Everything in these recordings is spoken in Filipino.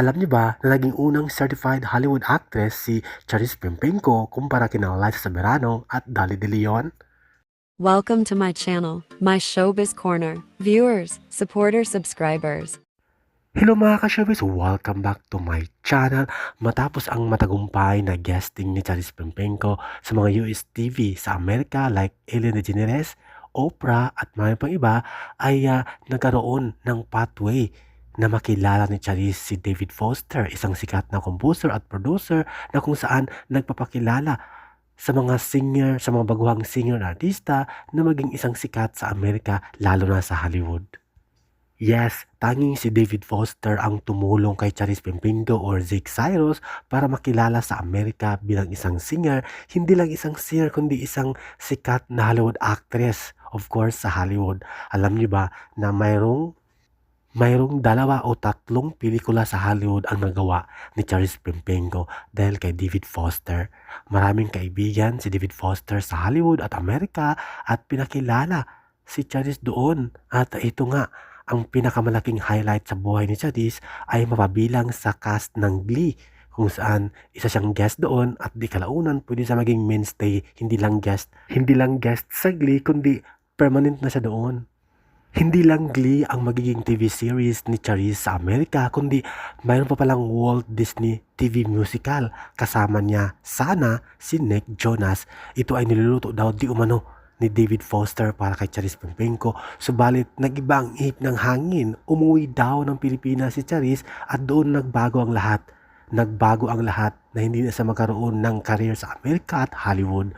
Alam niyo ba na naging unang certified Hollywood actress si Charis Pimpenko kumpara kina Liza Soberano at Dali De Leon? Welcome to my channel, my showbiz corner. Viewers, supporters, subscribers. Hello mga ka-showbiz! Welcome back to my channel. Matapos ang matagumpay na guesting ni Charis Pimpenko sa mga US TV sa Amerika like Ellen DeGeneres, Oprah at mga pang iba ay ah, nagkaroon ng pathway na makilala ni Charis si David Foster, isang sikat na composer at producer na kung saan nagpapakilala sa mga singer, sa mga baguhang singer na artista na maging isang sikat sa Amerika lalo na sa Hollywood. Yes, tanging si David Foster ang tumulong kay Charis Pimpingo or Zeke Cyrus para makilala sa Amerika bilang isang singer, hindi lang isang singer kundi isang sikat na Hollywood actress. Of course, sa Hollywood. Alam niyo ba na mayroong mayroong dalawa o tatlong pelikula sa Hollywood ang nagawa ni Charis Pimpingo dahil kay David Foster. Maraming kaibigan si David Foster sa Hollywood at Amerika at pinakilala si Charis doon. At ito nga, ang pinakamalaking highlight sa buhay ni Charis ay mapabilang sa cast ng Glee kung saan isa siyang guest doon at di kalaunan pwede siya maging mainstay, hindi lang guest, hindi lang guest sa Glee kundi permanent na siya doon. Hindi lang Glee ang magiging TV series ni Charis sa Amerika, kundi mayroon pa palang Walt Disney TV musical. Kasama niya sana si Nick Jonas. Ito ay niluluto daw di umano ni David Foster para kay Charis Pimpenko. Subalit nag-iba ang ihip ng hangin. Umuwi daw ng Pilipinas si Charis at doon nagbago ang lahat. Nagbago ang lahat na hindi na siya magkaroon ng career sa Amerika at Hollywood.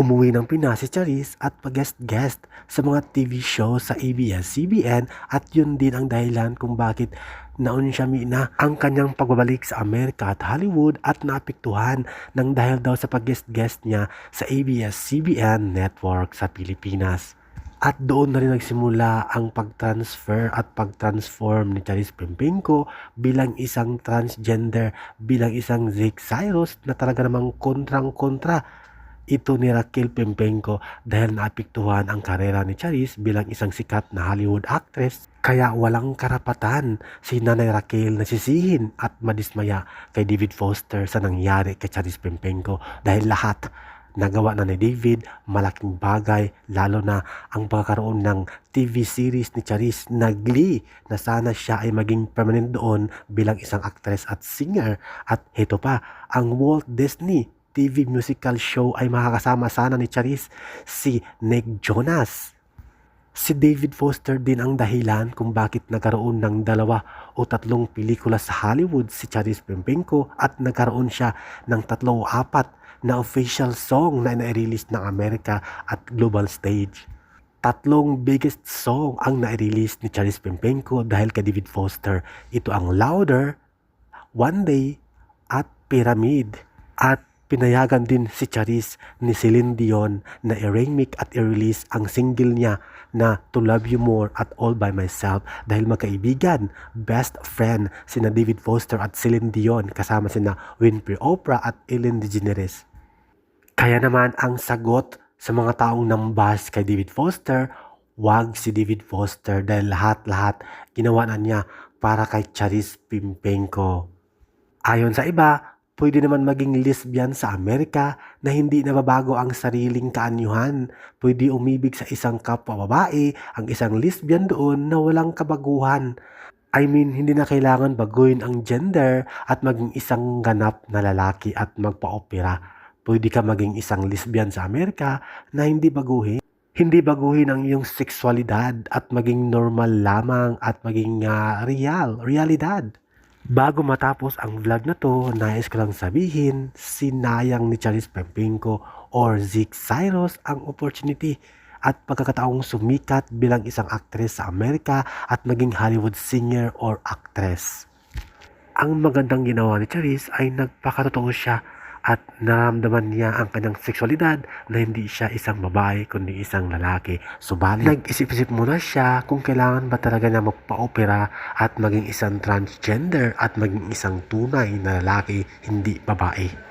Umuwi ng Pinas si Charis at pag-guest-guest sa mga TV show sa ABS-CBN at yun din ang dahilan kung bakit naon siya na ang kanyang pagbabalik sa Amerika at Hollywood at naapektuhan ng dahil daw sa pag-guest-guest niya sa ABS-CBN network sa Pilipinas. At doon na rin nagsimula ang pag-transfer at pag-transform ni Charis Pimpenko bilang isang transgender, bilang isang Zeke Cyrus na talaga namang kontrang-kontra ito ni Raquel Pempenko dahil naapektuhan ang karera ni Charis bilang isang sikat na Hollywood actress. Kaya walang karapatan si Nanay Raquel na sisihin at madismaya kay David Foster sa nangyari kay Charis Pempenko dahil lahat nagawa na ni David malaking bagay lalo na ang pagkakaroon ng TV series ni Charis. Na Glee na sana siya ay maging permanent doon bilang isang actress at singer. At heto pa ang Walt Disney TV musical show ay makakasama sana ni Charis si Nick Jonas. Si David Foster din ang dahilan kung bakit nagkaroon ng dalawa o tatlong pelikula sa Hollywood si Charis Pempenko at nagkaroon siya ng tatlo o apat na official song na nai-release ng Amerika at global stage. Tatlong biggest song ang nai-release ni Charis Pempenko dahil kay David Foster. Ito ang Louder, One Day, at Pyramid. At Pinayagan din si Charis ni Celine Dion na i-remake at i-release ang single niya na To Love You More at All By Myself dahil magkaibigan, best friend sina David Foster at Celine Dion kasama sina Winfrey Oprah at Ellen DeGeneres. Kaya naman ang sagot sa mga taong nambas kay David Foster, wag si David Foster dahil lahat-lahat ginawa na niya para kay Charis Pimpenko. Ayon sa iba, pwede naman maging lesbian sa Amerika na hindi nababago ang sariling kaanyuhan. Pwede umibig sa isang kapwa babae, ang isang lesbian doon na walang kabaguhan. I mean, hindi na kailangan baguhin ang gender at maging isang ganap na lalaki at magpa-opera. Pwede ka maging isang lesbian sa Amerika na hindi baguhin. Hindi baguhin ang iyong sexualidad at maging normal lamang at maging ah, real, realidad. Bago matapos ang vlog na to, nais ko lang sabihin, sinayang ni Charis Pempinko or Zeke Cyrus ang opportunity at pagkakataong sumikat bilang isang actress sa Amerika at maging Hollywood singer or actress. Ang magandang ginawa ni Charis ay nagpakatotoo siya at naramdaman niya ang kanyang sexualidad na hindi siya isang babae kundi isang lalaki. Subalit, nag-isip-isip muna siya kung kailangan ba talaga niya magpa-opera at maging isang transgender at maging isang tunay na lalaki, hindi babae.